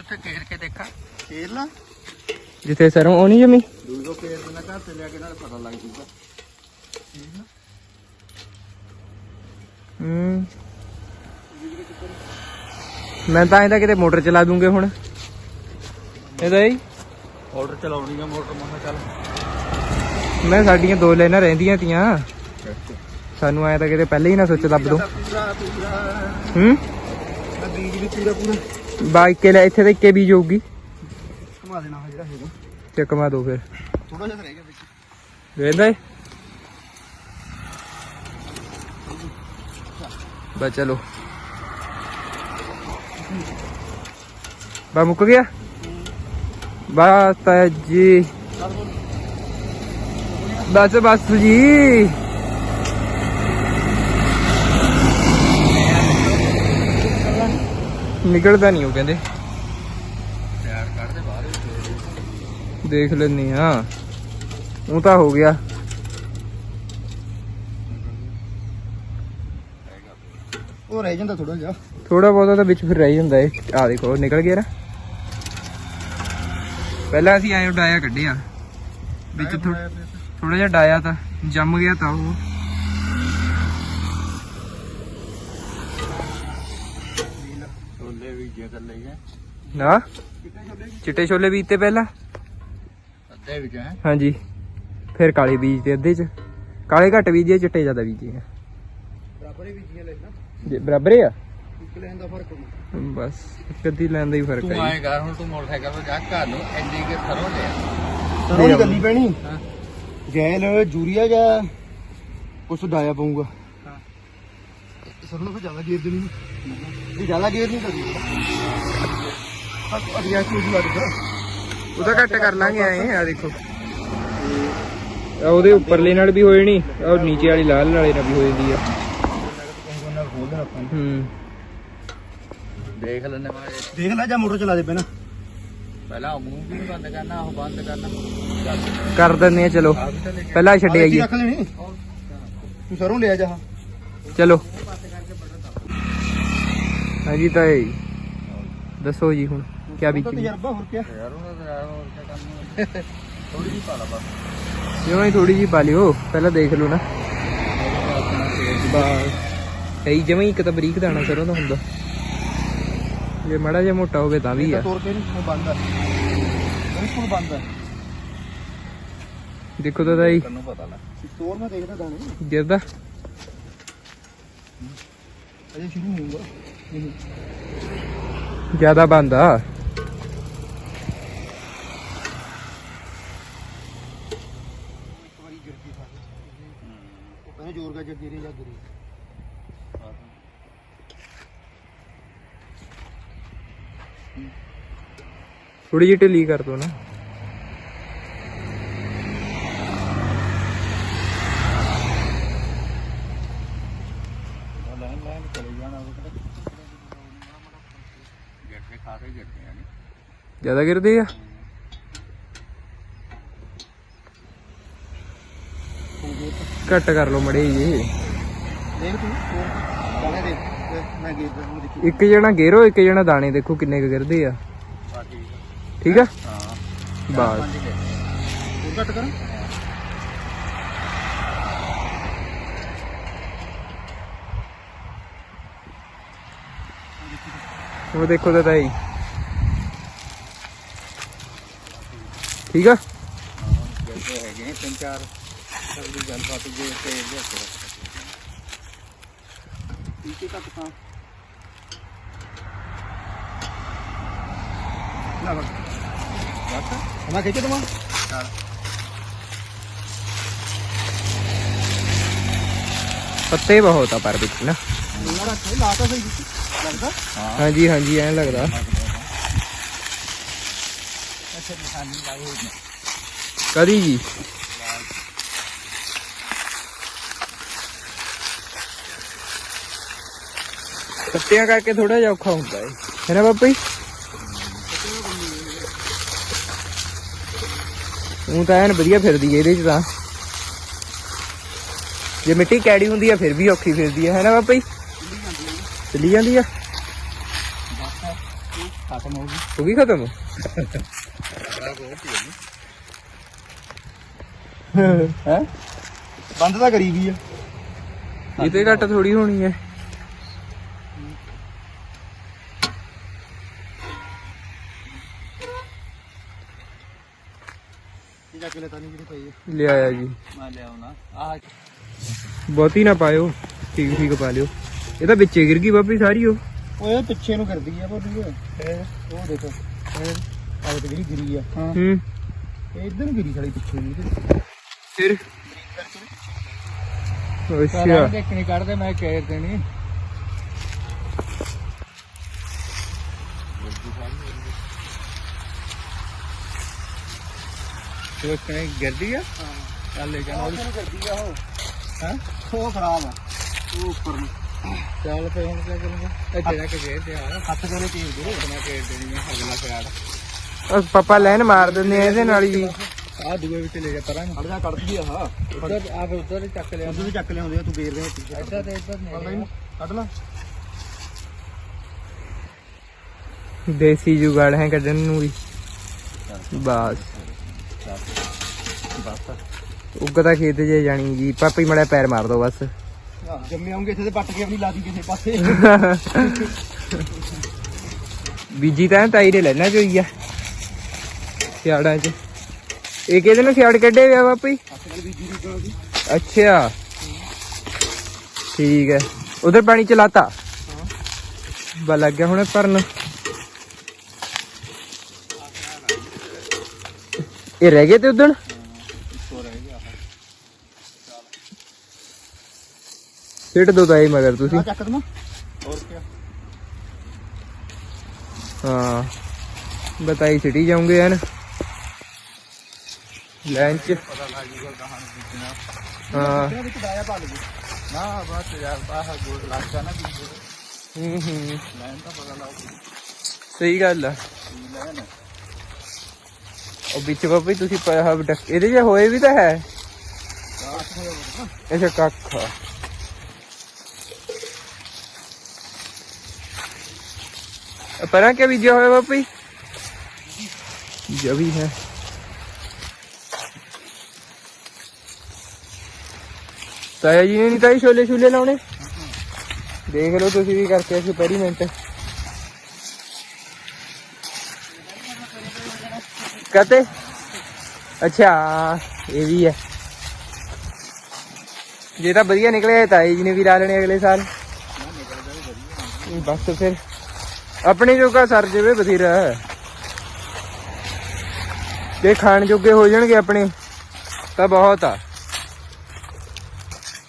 ਕਰਾਈ ਇਹਦਾ ਉਹ ਨਹੀਂ ਜੰਮੇ ਉੱਥੇ ਕੇਰ ਕੇ ਦੇਖਾਂ। ਖੇਲ ਲਾ। ਜਿੱਥੇ ਸਰੋਂ ਉਹ ਨਹੀਂ ਜਮੀ? ਦੂਜੋ ਪੇੜ ਦੇ ਨਾਲ ਘਰ ਤੇ ਲਿਆ ਕੇ ਨਾਲ ਪਤਾ ਲੱਗ ਜੂਗਾ। ਹੂੰ। ਮੈਂ ਤਾਂ ਇਹਦਾ ਕਿਤੇ ਮੋਟਰ ਚਲਾ ਦੂੰਗੇ ਹੁਣ। ਇਹਦਾ ਹੀ। ਆਰਡਰ ਚਲਾਉਣੀ ਆ ਮੋਟਰ ਮੋਨਾ ਚੱਲ। ਮੈਂ ਸਾਡੀਆਂ ਦੋ ਲਾਈਨਾਂ ਰਹਿੰਦੀਆਂ ਤੀਆਂ। ਸਾਨੂੰ ਆਇਆ ਤਾਂ ਕਿਤੇ ਪਹਿਲੇ ਹੀ ਨਾ ਸੁੱਚ ਦੱਬ ਦੋ। ਹੂੰ? ਬੀਜ ਵੀ ਪੂਰਾ ਪੂਰਾ। ਬਾ ਇੱਕੇ ਲੈ ਇੱਥੇ ਤੇ ਇੱਕੇ ਬੀਜ ਹੋਊਗੀ ਘੁਮਾ ਦੇਣਾ ਵਾ ਜਿਹੜਾ ਹੈਗਾ ਚੱਕਮਾ ਦੋ ਫਿਰ ਥੋੜਾ ਜਿਹਾ ਤਾਂ ਰਹਿ ਗਿਆ ਵਿੱਚ ਵੇਂਦਾ ਏ ਬਾ ਚਲੋ ਬਾ ਮੁੱਕ ਗਿਆ ਬਸ ਤਾਇਆ ਜੀ ਬਸ ਬਸ ਜੀ ਨਿਕਲਦਾ ਨਹੀਂ ਉਹ ਕਹਿੰਦੇ। ਤਿਆਰ ਕੱਢ ਦੇ ਬਾਹਰ ਦੇਖ ਲੈਨੇ ਆ। ਉਹ ਤਾਂ ਹੋ ਗਿਆ। ਉਹ ਰਹਿ ਜਾਂਦਾ ਥੋੜਾ ਜਿਹਾ। ਥੋੜਾ ਬਹੁਤਾ ਤਾਂ ਵਿੱਚ ਫਿਰ ਰਹਿ ਜਾਂਦਾ ਏ ਆ ਦੇਖੋ ਨਿਕਲ ਗਿਆ ਨਾ। ਪਹਿਲਾਂ ਅਸੀਂ ਐਂ ਡਾਇਆ ਕੱਢਿਆ। ਵਿੱਚ ਥੋੜਾ ਜਿਹਾ ਡਾਇਆ ਤਾਂ ਜੰਮ ਗਿਆ ਤਾਂ ਉਹ। ਨਾ? ਚਿੱਟੇ ਛੋਲੇ ਬੀਜ ਤੇ ਪਹਿਲਾਂ? ਅੱਧੇ ਵਿੱਚ ਹੈ ਹਾਂਜੀ। ਫਿਰ ਕਾਲੇ ਬੀਜ ਤੇ ਅੱਧੇ ਚ। ਕਾਲੇ ਘੱਟ ਬੀਜੇ ਚਿੱਟੇ ਜ਼ਿਆਦਾ ਬੀਜੇ ਆ। ਬਰਾਬਰ ਹੀ ਬੀਜੀਆਂ ਲੈਣਾ ਜੇ ਬਰਾਬਰ ਹੀ ਆ? ਇੱਕ ਲੈਣ ਦਾ ਫ਼ਰਕ ਹੋਣਾ ਬਸ ਇੱਕ ਅੱਧੀ ਲੈਣ ਦਾ ਹੀ ਫ਼ਰਕ ਤੂੰ ਹੈ ਆਏ ਕਰ ਹੁਣ ਤੂੰ ਮੋਟਰਸਾਈਕਲ ਤੇ ਜਾ ਘਰ ਨੂੰ ਐਡੀ ਕੇ ਸਰੋਂ ਲਿਆ। ਸਰੋਂ ਦੀ ਗੱਲੀ ਪੈਣੀ? ਹਾਂ। ਜੈਲ ਯੂਰੀਆ ਜਾਂ ਕੁਛ ਡਾਇਆ ਪਊਗਾ? ਹਾਂ। ਸਰੋਂ ਨੂੰ ਫਿਰ ਜ਼ਿਆਦਾ ਗੇਰ ਦੇਣੀ ਇਹ ਜ਼ਿਆਦਾ ਗੇਰ ਨਹੀਂ ਕਰਦੀ ਬਸ ਅਗਿਆ ਚੀਜ਼ ਲੱਗਦਾ ਉਹਦਾ ਘੱਟ ਕਰ ਲਾਂਗੇ ਐ ਆ ਦੇਖੋ। ਆ ਉਹਦੇ ਉੱਪਰਲੇ ਨਾਲ ਵੀ ਹੋ ਜਾਣੀ ਆ ਉਹ ਨੀਚੇ ਵਾਲੀ ਲਾਲ ਵਾਲੇ ਨਾਲ ਵੀ ਹੋ ਜਾਂਦੀ ਆ। ਨਾਲ ਖੋਲ ਦੇਣਾ ਆਪਾਂ ਹੂੰ। ਦੇਖ ਲੈਣੇ ਮਾਰੇ ਦੇਖ ਲੈ ਜਾਂ ਮੋਟਰ ਚਲਾ ਦੇ ਪਹਿਲਾਂ। ਪਹਿਲਾਂ ਉਹ ਮੂੰਹ ਵੀ ਬੰਦ ਕਰਨਾ ਉਹ ਬੰਦ ਕਰਨਾ। ਕਰ ਦਿੰਦੇ ਆ ਚਲੋ। ਪਹਿਲਾਂ ਛੱਡ ਆਈਏ। ਤੂੰ ਸਰੋਂ ਲਿਆ ਜਾ। ਚਲੋ। ਹਾਂਜੀ ਤਾਏ ਦੱਸੋ ਜੀ ਹੁਣ ਕੀ ਬੀਤੀ? ਤਜਰਬਾ ਹੋਰ ਕਿਆ? ਯਾਰ ਉਹਨਾਂ ਦਾ ਯਾਰ ਹੋਰ ਕੀ ਕਰਨਾ ਥੋੜੀ ਜਿਹੀ ਪਾ ਲਾ ਬਸ। ਜਿਵੇਂ ਹੀ ਥੋੜੀ ਜੀ ਪਾ ਲਿਓ ਪਹਿਲਾਂ ਦੇਖ ਲਓ ਨਾ। ਬਸ। ਕਈ ਜਿਵੇਂ ਇੱਕ ਤਾਂ ਬਰੀਕ ਦਾਣਾ ਸਰੋਂ ਦਾ ਹੁੰਦਾ। ਜੇ ਮੜਾ ਜਿਹਾ ਮੋਟਾ ਹੋਵੇ ਤਾਂ ਵੀ ਆ। ਤੋੜ ਕੇ ਨਹੀਂ ਉਹ ਬੰਦ ਹੈ ਬਿਲਕੁਲ ਬੰਦ ਹੈ ਦੇਖੋ ਤਾਂ ਤਾਈ ਤੈਨੂੰ ਪਤਾ ਲੈ ਤੋੜ ਮੈਂ ਦੇਖਦਾ ਦਾਣੇ। ਗਿਰਦਾ। ਅਜੇ ਸ਼ੁਰੂ ਨਹੀਂ ਹੋਊਗਾ। ਜ਼ਿਆਦਾ ਬੰਦਾ ਜ਼ੋਰ ਕਾ ਜੱਗੀ ਰਹੀ ਜਾਂ ਗਿਰੀ ਥੋੜੀ ਜਿਹੀ ਢਿੱਲੀ ਕਰ ਦੋ ਨਾ ਲੈਣ ਲੈਣ ਚਲੇ ਜਾਣਾ ਉਹ ਕਿਹੜਾ ਗਿਰ ਕੇ ਖਾ ਕੇ ਗਿਰਦੇ ਆ ਨੀ ਜ਼ਿਆਦਾ ਗਿਰਦੇ ਆ? ਘੱਟ ਕਰ ਲਓ ਮੜੇ ਜੀ ਦੇਖ ਤੂੰ ਦਾਣੇ ਦੇਖ, ਮੈਂ ਗੇਰ ਦਾ ਦੇਖੀ। ਇੱਕ ਜਣਾ ਗੇਰੋ ਇੱਕ ਜਣਾ ਦਾਣੇ ਦੇਖੋ ਕਿੰਨੇ ਕੁ ਗਿਰਦੇ ਆ। ਠੀਕ ਆ। ਹਾਂ। ਬਸ। ਪੰਜ ਗਿਰ। ਹੋਰ ਘੱਟ ਕਰਾਂ। ਹੁਣ ਦੇਖੋ ਤਾਂ ਤਾਈ ਠੀਕ ਆ? ਹੈਗੇ ਨੇ ਤਿੰਨ ਚਾਰ ਸਰਦੀ ਗੱਲ ਬਾਤ ਜੇ ਤੇ ਜੇ ਠੀਕ ਹੈ ਘੱਟ ਤਾਂ ਨਾ ਬਸ ਬਸ ਮੈਂ ਖਿੱਚ ਦਵਾਂ। ਚੱਲ ਪੱਤੇ ਬਹੁਤ ਆ ਪਰ ਵਿੱਚ ਨਾ। ਸਹੀ। ਲੱਗਦਾ? ਹਾਂਜੀ ਹਾਂਜੀ ਐਂ ਲੱਗਦਾ। ਅੱਛਾ ਨਿਸ਼ਾਨੀ ਲਾਈ ਹੋਈ ਨੇ ਕਦੀ ਜੀ? ਕੱਟਿਆਂ ਕਰਕੇ ਥੋੜਾ ਜਿਹਾ ਔਖਾ ਹੁੰਦਾ ਹੈ ਹੈ ਨਾ ਬਾਪਾ ਜੀ? ਉਹ ਤਾਂ ਐਨ ਵਧੀਆ ਫਿਰਦੀ ਹੈ ਇਹਦੇ ਚ ਤਾਂ। ਜੇ ਮਿੱਟੀ ਕੈੜੀ ਹੁੰਦੀ ਆ ਫਿਰ ਵੀ ਔਖੀ ਫਿਰਦੀ ਹੈ ਹੈ ਨਾ ਬਾਪਾ ਜੀ? ਚੱਲੀ ਜਾਂਦੀ ਆ। ਖਤਮ ਹੋ ਗਈ। ਹੋ ਗਈ ਖਤਮ? ਹੈ ਬੰਦ ਤਾਂ ਕਰੀ ਗਈ ਆ। ਇਹ ਤੇ ਘੱਟ ਥੋੜੀ ਹੋਣੀ ਹੈ। ਇਹ ਜਾ ਕੇ ਲੈ ਤਾਂ ਨਹੀਂ ਜਿਹੜੀ ਪਈ ਆ। ਲਿਆਇਆ ਜੀ। ਮੈਂ ਲਿਆਉਣਾ ਆਹ ਬਹੁਤੀ ਨਾ ਪਾਇਓ। ਠੀਕ ਠੀਕ ਪਾ ਲਿਓ। ਇਹ ਤਾਂ ਵਿੱਚੇ ਗਿਰ ਗਈ ਬਾਬੀ ਸਾਰੀ ਉਹ। ਓਏ ਪਿੱਛੇ ਨੂੰ ਕਰਦੀ ਆ ਭਾਬੀ ਉਹ ਉਹ ਦੇਖੋ। ਆਹ ਤੇ ਜਿਹੜੀ ਗਿਰੀ ਆ। ਹਾਂ। ਹੂੰ। ਇਹ ਇੱਧਰ ਨੂੰ ਗਿਰੀ ਸਾਲੀ ਪਿੱਛੇ ਨੂੰ। ਇਹਦੇ। ਫਿਰ? ਸਾਰਾ ਅੱਛਾ। ਦੇਖਣੀ ਕੱਢਦੇ ਮੈਂ ਕਹਿ ਦੇਣੀ। ਤੋ ਕਨੇ ਗਿਰਦੀ ਆ? ਚੱਲ ਲੈ ਜਾਣਾ ਨੂੰ ਕਰਦੀ ਆ ਉਹ? ਹਾਂ? ਉਹ ਖਰਾਬ ਆ। ਉਹ ਉੱਪਰ ਨੂੰ। ਚੱਲ ਫੇ ਹੁਣ ਕੀ ਕਰੂੰਗਾ? ਇੱਥੇ ਜਾ ਕੇ ਤੇ ਆ। ਹੱਥ ਕਰੇ ਚੀਰ ਦੇ। ਮੈਂ ਕਹਿ ਦੇਣੀ ਆ ਅਗਲਾ ਪਿਆੜ ਉਹ ਪਾਪਾ ਲੈਨ ਮਾਰ ਦਿੰਦੇ ਆ ਇਹਦੇ ਨਾਲ ਹੀ। ਆ ਦੂਏ ਵਿੱਚ ਲੈ ਜਾ ਪਰਾਂ ਖੜ ਜਾ ਕੱਢਦੀ ਆ ਹਾਂ ਉਧਰ ਆ ਫੇ ਉਧਰ ਹੀ ਚੱਕ ਲਿਆ ਉਧਰ ਵੀ ਚੱਕ ਲਿਆਉਂਦੇ ਆ ਤੂੰ ਬੇਰ ਦੇ ਇੱਧਰ ਤੇ ਇੱਧਰ ਕੱਢ ਲੈ ਨਹੀਂ ਕੱਢ ਲੈ। ਦੇਸੀ ਜੁਗਾੜ ਹੈ ਕੱਢਣ ਨੂੰ ਵੀ। ਬਸ। ਬਸ ਉੱਗਦਾ ਖੇਤ ਜੇ ਜਾਣੀ ਜੀ। ਪਾਪੀ ਮੜਾ ਪੈਰ ਮਾਰ ਦੋ ਬਸ। ਜੰਮੇ ਆਉਂਗੇ ਇੱਥੇ ਤੇ ਪੱਟ ਕੇ ਆਪਣੀ ਲਾਦੀ ਕਿਸੇ ਪਾਸੇ। ਬੀਜੀ ਤਾਂ ਤਾਈ ਨੇ ਲੈਣਾ ਚੋਈ ਆ। ਸਿਆੜਾਂ ਚ। ਇਹ ਕਿਹਦੇ ਨੇ ਸਿਆੜ ਕੱਢੇ ਹੋਇਆ ਨਾਲ ਗਾਂ ਦੀ ਅੱਛਾ। ਠੀਕ ਹੈ। ਉਧਰ ਪਾਣੀ ਚਲਾਤਾ? ਬਾ ਲੱਗ ਗਿਆ ਹੁਣ ਭਰਨ। ਇਹ ਰਹਿ ਗਏ ਤੇ ਉਦਣ? ਸਿੱਟ ਦੋ ਤਾਈ ਮਗਰ ਤੁਸੀਂ। ਆ ਚੱਕ ਦਮਾ ਹੋਰ ਕੀ ਹਾਂ। ਬਤਾਈ ਸਿਟੀ ਜਾਉਂਗੇ ਹਨ ਲੰਚ ਪਤਾ ਲੱਗ ਜੂਗਾ ਕਹਾਂ ਨੂੰ ਕਿੰਨਾ। ਹਾਂ। ਇਹਦੇ ਵਿੱਚ ਡਾਇਆ ਪਾ ਲਈਏ। ਨਾ ਬਸ ਯਾਰ ਬਾਹਰ ਗੋਲ ਲੱਗਦਾ ਨਾ ਵੀ ਹੂੰ ਹੂੰ। ਤਾਂ ਪਤਾ ਲੱਗ ਸਹੀ ਗੱਲ ਆ। ਲੈਣ ਉਹ ਵਿੱਚ ਬਾਬਾ ਜੀ ਤੁਸੀਂ ਪਾਇਆ ਹੋਇਆ ਡੱਕ ਇਹਦੇ ਜੇ ਹੋਏ ਵੀ ਤਾਂ ਹੈ। ਅੱਛਾ ਕੱਖ ਆ। ਅ, ਪਰਾਂ ਕਿਆ ਬੀਜਿਆ ਹੋਇਆ ਬਾਬਾ ਜੀ? ਬੀਜਾ ਵੀ ਹੈ। ਤਾਇਆ ਜੀ ਨੇ ਨਹੀਂ ਤਾਈ ਛੋਲੇ ਛੋਲੇ ਲਾਉਣੇ? ਦੇਖ ਲਓ ਤੁਸੀਂ ਵੀ ਕਰਕੇ ਅਸੀਂ ਐਕਸਪੈਰੀਮੈਂਟ ਕਹਤੇ ਅੱਛਾ, ਇਹ ਵੀ ਹੈ। ਜੇ ਤਾਂ ਵਧੀਆ ਨਿਕਲਿਆ ਤਾਂ ਜੀ ਨੇ ਵੀ ਲਾ ਲੈਣੇ ਅਗਲੇ ਸਾਲ। ਬਸ ਫਿਰ। ਆਪਣੇ ਜੋਗਾ ਸਰ ਜਵੇ ਬਥੇਰਾ। ਹੈ। ਜੇ ਖਾਣ ਜੋਗੇ ਹੋ ਜਾਣਗੇ ਆਪਣੇ, ਤਾਂ ਬਹੁਤ ਆ।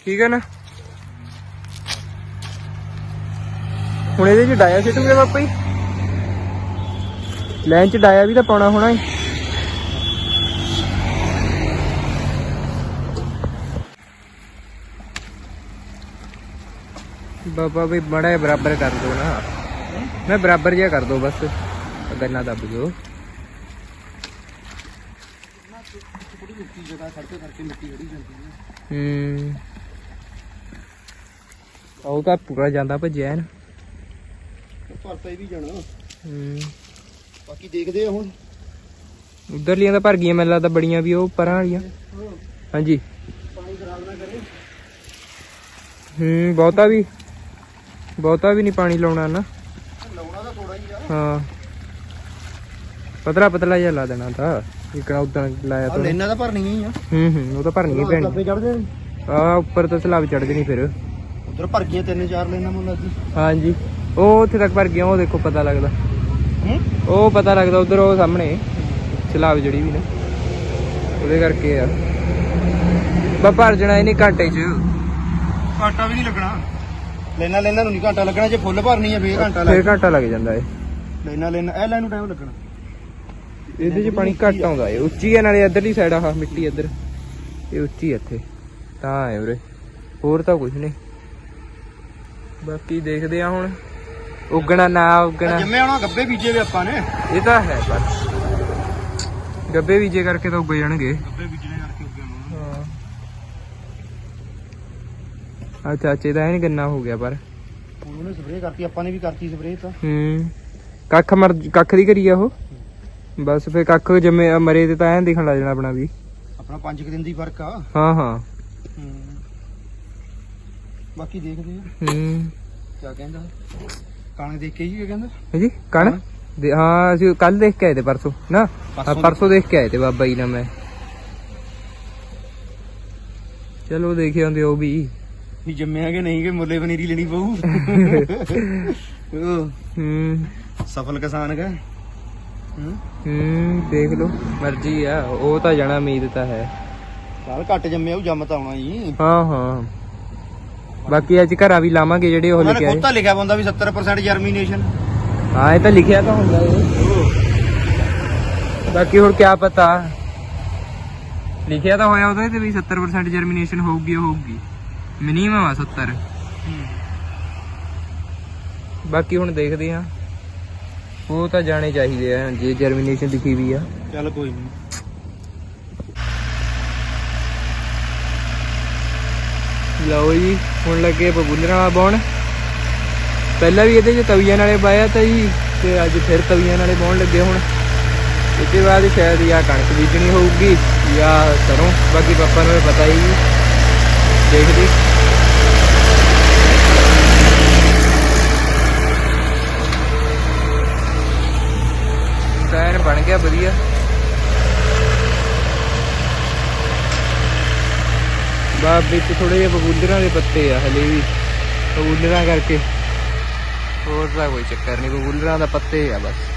ਠੀਕ ਹੈ ਨਾ? ਹੁਣ ਇਹਦੇ ਚ ਡਾਇਆ ਸਿੱਟੂਗੇ ਪਾਪਾ ਜੀ? ਲੈਣ ਚ ਡਾਇਆ ਵੀ ਤਾਂ ਪਾਉਣਾ ਹੋਣਾ ਹੈ। ਬਾਬਾ ਵੀ ਬੜਾ ਬਰਾਬਰ ਕਰ ਦੋ ਨਾ। ਮੈਂ ਬਰਾਬਰ ਜਿਹਾ ਕਰ ਦੋ ਬਸ। ਗੰਨਾ ਦੱਬ ਦਿਓ। ਥੋੜੀ ਮਿੱਟੀ ਜਗ੍ਹਾ ਖੜਕੇ ਕਰਕੇ ਮਿੱਟੀ ਖੜੀ ਜਾਂਦੀ ਹੈ। ਹੂੰ। ਉਹ ਤਾਂ ਪੂਰਾ ਜਾਂਦਾ ਭੱਜਿਆ ਨਾ ਭਰਤਾ ਹੀ ਵੀ ਜਾਣਾ। ਹੂੰ। ਬਾਕੀ ਦੇਖਦੇ ਆ ਹੁਣ। ਉਧਰਲੀਆਂ ਤਾਂ ਭਰ ਗਈਆਂ ਮੈਨੂੰ ਲੱਗਦਾ ਬੜੀਆਂ ਵੀ ਉਹ ਪਰਾਂ ਵਾਲੀਆਂ। ਹਾਂਜੀ। ਪਾਣੀ ਖਰਾਬ ਨਾ ਕਰੇ। ਹੂੰ ਬਹੁਤਾ ਵੀ। ਬਹੁਤਾ ਵੀ ਨਹੀਂ ਪਾਣੀ ਲਾਉਣਾ ਨਾ। ਲਾਉਣਾ ਤਾਂ ਥੋੜਾ ਹੀ ਆ। ਹਾਂ। ਪਤਲਾ ਪਤਲਾ ਜਿਹਾ ਲਾ ਦੇਣਾ ਤਾਂ। ਇਕੜਾ ਉਦਾਂ ਲਾਇਆ ਤਾਂ। ਲੈਣਾ ਤਾਂ ਭਰਨੀਆਂ ਹੀ ਆ। ਹੂੰ ਹੂੰ ਉਹ ਤਾਂ ਭਰਨੀ ਹੀ ਪੈਣੀ ਆ। ਉੱਪਰ ਤਾਂ ਸਲਾਬ ਚੜ ਜਣੀ ਫਿਰ। ਉਧਰ ਭਰ ਗਈਆਂ ਤਿੰਨ ਚਾਰ ਲੈਣਾ ਮੁੱਲ ਅੱਜ। ਹਾਂਜੀ। ਉਹ ਉੱਥੇ ਤੱਕ ਭਰ ਗਿਆ ਉਹ ਦੇਖੋ ਪਤਾ ਲੱਗਦਾ। ਹੂੰ? ਉਹ ਪਤਾ ਲੱਗਦਾ ਉਧਰ ਉਹ ਸਾਹਮਣੇ ਸਲਾਬ ਜੜੀ ਵੀ ਨਾ। ਉਹਦੇ ਕਰਕੇ ਆ। ਬਾ ਭਰ ਜਣਾ ਇਹਨੇ ਘੰਟੇ ਚ। ਘੰਟਾ ਵੀ ਨਹੀਂ ਲੱਗਣਾ। ਲੈਣਾ ਲੈਣਾ ਨੂੰ ਨਹੀਂ ਘੰਟਾ ਲੱਗਣਾ ਜੇ ਫੁੱਲ ਭਰਨੀ ਆ ਫੇਰ ਘੰਟਾ ਫੇਰ ਲੱਗ ਘੰਟਾ ਲੱਗ ਜਾਂਦਾ ਏ ਲੈਣਾ ਲੈਣਾ ਇਹ ਲੈਣ ਨੂੰ ਟਾਈਮ ਲੱਗਣਾ। ਇਹਦੇ 'ਚ ਪਾਣੀ ਘੱਟ ਆਉਂਦਾ ਏ ਉੱਚੀ ਆ ਨਾਲੇ ਇੱਧਰਲੀ ਸਾਈਡ ਆਹ ਮਿੱਟੀ ਇੱਧਰ। ਇਹ ਉੱਚੀ ਇੱਥੇ। ਤਾਂ ਹੈ ਉਰੇ। ਹੋਰ ਤਾਂ ਕੁਝ ਨਹੀਂ। ਬਾਕੀ ਦੇਖਦੇ ਆ ਹੁਣ। ਉਗਣਾ ਨਾ ਉਗਣਾ। ਜੰਮੇ ਆਉਣਾ ਗੱਬੇ ਬੀਜੇ ਵੇ ਆਪਾਂ ਨੇ। ਇਹ ਤਾਂ ਹੈ ਪਰ ਗੱਬੇ ਵੀਜੇ ਕਰਕੇ ਤਾਂ ਉੱਗ ਜਾਣਗੇ। ਗੱਬੇ ਬੀਜਣੇ ਕਰਕੇ ਉੱਗੇ ਨੂੰ ਆ ਚਾਚੇ ਦਾ ਐਨ ਗੰਨਾ ਹੋ ਗਿਆ ਪਰ। ਉਹਨੇ ਸਪਰੇਅ ਕਰਤੀ ਆਪਾਂ ਨੇ ਵੀ ਕਰਤੀ ਸਪਰੇਅ ਤਾਂ। ਹੂੰ। ਕੱਖ ਮਰ ਕੱਖ ਦੀ ਕਰੀ ਆ ਉਹ? ਬਸ ਫੇ ਕੱਖ ਜੰਮੇ ਮਰੇ ਤੇ ਤਾਂ ਐਨ ਦਿਖਣ ਲੱਗ ਜਾਣਾ ਆਪਣਾ ਵੀ। ਆਪਣਾ 5 ਦਿਨ ਦੀ ਫ਼ਰਕ ਆ। ਹਾਂ। ਹਾਂ। ਬਾਕੀ ਦੇਖਦੇ ਆ। ਹੂੰ। ਕੀ ਕਹਿੰਦਾ? ਕਾਣੇ ਦੇਖ ਕੇ ਕੀ ਕਹਿੰਦਾ? ਹੈ ਜੀ ਕਣ ਦੇ- ਹਾਂ ਅਸੀਂ ਕੱਲ ਦੇਖ ਕੇ ਆਏ ਤੇ ਪਰਸੋਂ। ਨਾ ਹਾਂ ਪਰਸੋਂ ਦੇਖ ਕੇ ਆਏ ਤੇ ਬਾਬਾ ਜੀ ਨਾਲ ਮੈਂ। ਚਲੋ ਦੇਖੇ ਹੁੰਦੇ ਉਹ ਵੀ। ਵੀ ਜੰਮਿਆ ਕਿ ਨਹੀਂ ਕਿ ਮੁੱਲੇ ਪਨੀਰੀ ਲੈਣੀ ਪਊ। ਉਹ ਹੂੰ। ਸਫਲ ਕਿਸਾਨ ਕਾ ਹੂੰ। ਹੂੰ ਦੇਖ ਲਓ ਮਰਜ਼ੀ ਆ ਉਹ ਤਾਂ ਜਾਣਾ ਉਮੀਦ ਤਾਂ ਹੈ। ਚੱਲ ਘੱਟ ਜੰਮਿਆ ਉਹ ਜੰਮ ਤਾਂ ਆਉਣਾ ਜੀ ਹਾਂ ਹਾਂ। ਬਾਕੀ ਅੱਜ ਘਰਾਂ ਵੀ ਲਾਵਾਂਗੇ ਜਿਹੜੇ ਉਹ ਉਹਨਾਂ ਨੇ ਆਏ ਖੁਦ ਤਾਂ ਲਿਖਿਆ ਬੰਦਾ ਵੀ 70% ਜਰਮੀਨੇਸ਼ਨ ਹਾਂ ਇਹ ਤਾਂ ਲਿਖਿਆ ਤਾਂ ਹੁੰਦਾ ਇਹ। ਬਾਕੀ ਹੁਣ ਕਿਆ ਪਤਾ। ਲਿਖਿਆ ਤਾਂ ਹੋਇਆ ਉਹਦੇ ਤੇ ਵੀ 70% ਜਰਮੀਨੇਸ਼ਨ ਹੋਊਗੀ ਉਹ ਹੋਊਗੀ। ਮਿਨੀਮਮ ਆ 70 ਬਾਕੀ ਹੁਣ ਦੇਖਦੇ ਆ ਉਹ ਤਾਂ ਜਾਣੇ ਚਾਹੀਦੇ ਆ ਜੇ ਜਰਮੀਨੇਸ਼ਨ ਲਿਖੀ ਵੀ ਆ। ਚੱਲ ਕੋਈ ਨਹੀਂ ਲਓ ਜੀ, ਹੁਣ ਲੱਗੇ ਬਬੂਲਰਾਂ ਬਾਉਣ ਪਹਿਲਾਂ ਵੀ ਇਹਦੇ ਚ ਤਵੀਆਂ ਨਾਲੇ ਬਾਇਆ ਤਾਂ ਜੀ, ਤੇ ਅੱਜ ਫਿਰ ਤਵੀਆਂ ਨਾਲੇ ਬਾਉਣ ਲੱਗੇ ਹੁਣ। ਇਹਦੇ ਬਾਅਦ ਸ਼ਾਇਦ ਜਾਂ ਕਣਕ ਬੀਜਣੀ ਹੋਊਗੀ, ਜਾਂ ਸਰੋਂ, ਬਾਕੀ ਪਾਪਾ ਨੂੰ ਪਤਾ ਹੀ ਨਹੀਂ। ਦੇਖਦੇ। ਟਾਇਰ ਬਣ ਗਿਆ, ਵਧੀਆ। ਬਾਬ ਵਿੱਚ ਥੋੜੇ ਜਿਹੇ ਬਗੂਲਰਾਂ ਦੇ ਪੱਤੇ ਆ ਹਲੇ ਵੀ ਬਗੂਲਰਾਂ ਕਰਕੇ ਹੋਰ ਤਾਂ ਕੋਈ ਚੱਕਰ ਨਹੀਂ ਬਬੂਲਰਾਂ ਦਾ ਪੱਤੇ ਆ ਬਸ।